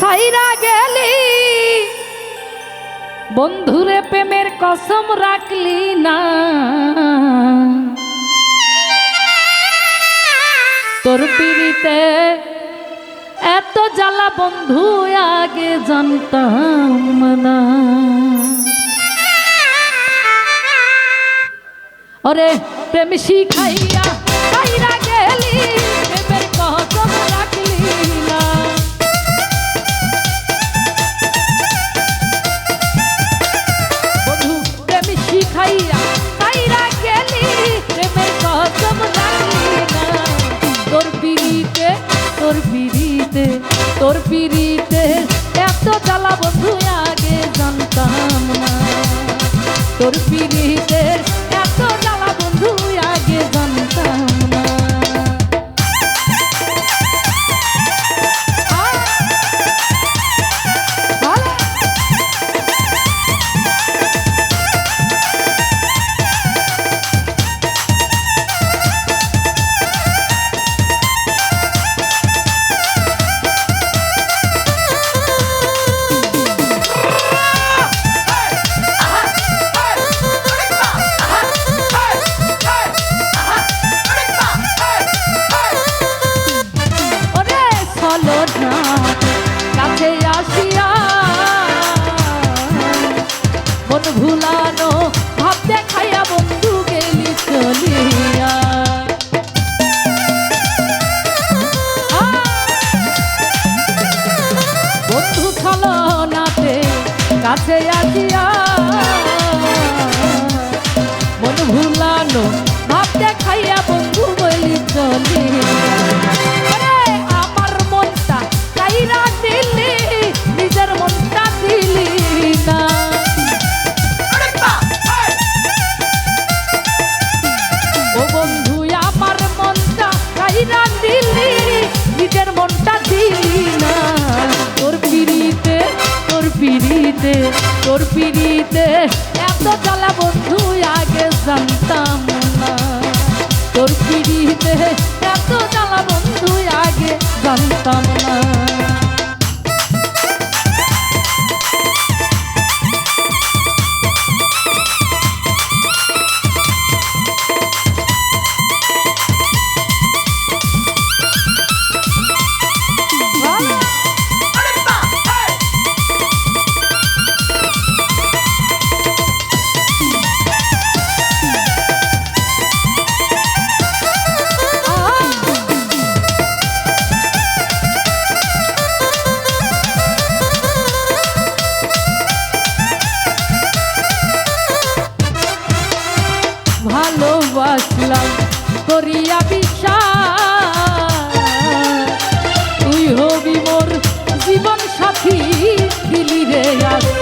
সাইরা গেলি। বন্ধুরে প্রেমের কসম রাখলি না। তোর পিড়িতে এত জ্বালা বন্ধু আগে জানতাম না। ওরে প্রেম শিখাইয়া তোর পিড়িতে এত জ্বালা বন্ধু আগে জানতাম না। তোর পিড়িতে কাছে আসিয়া মন ভুলানো ভাবতে খাইয়া বন্ধু বলি চলি তোর পিড়িতে এত চালা বন্ধু, আগে জানতাম না তোর পিড়িতে এত চালা বন্ধু, আগে জানতাম না আসলাম করিয়া বিশ্বাস তুই হবি মোর জীবন সাথী দিলি রে আসলাম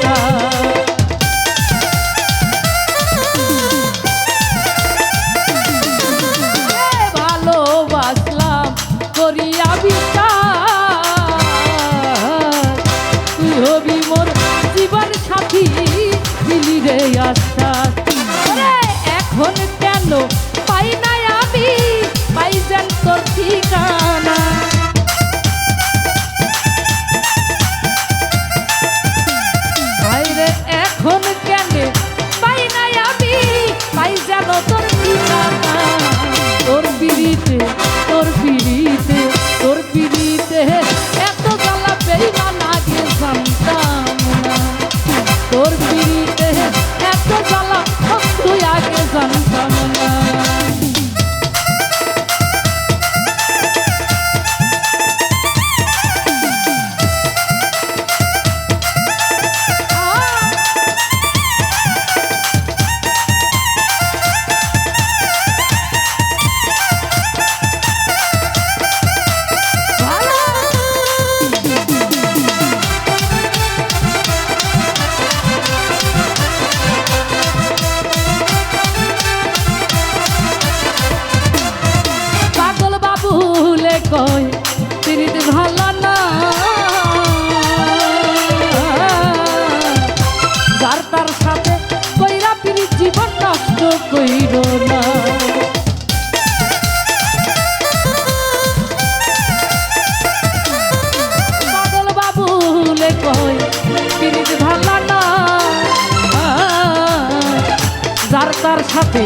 সাথে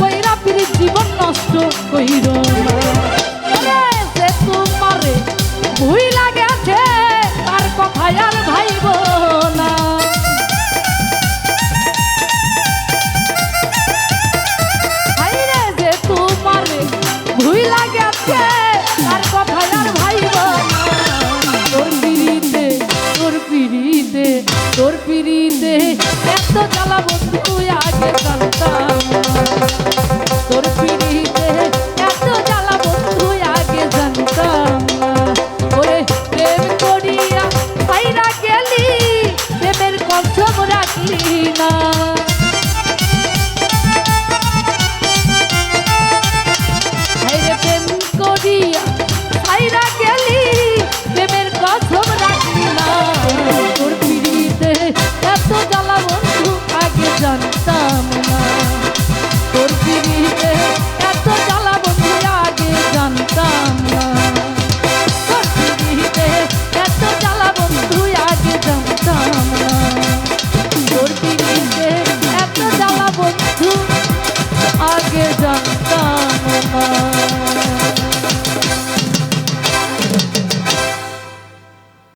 কইরা পিরি জীবন নষ্ট কইর যে তোমারে ভুই তার কথায় আর ভাইব না। তার পিড়িতে, তোর পিড়িতে তোর পিড়িতে জ্বালা বন্ধু আগে জানতাম।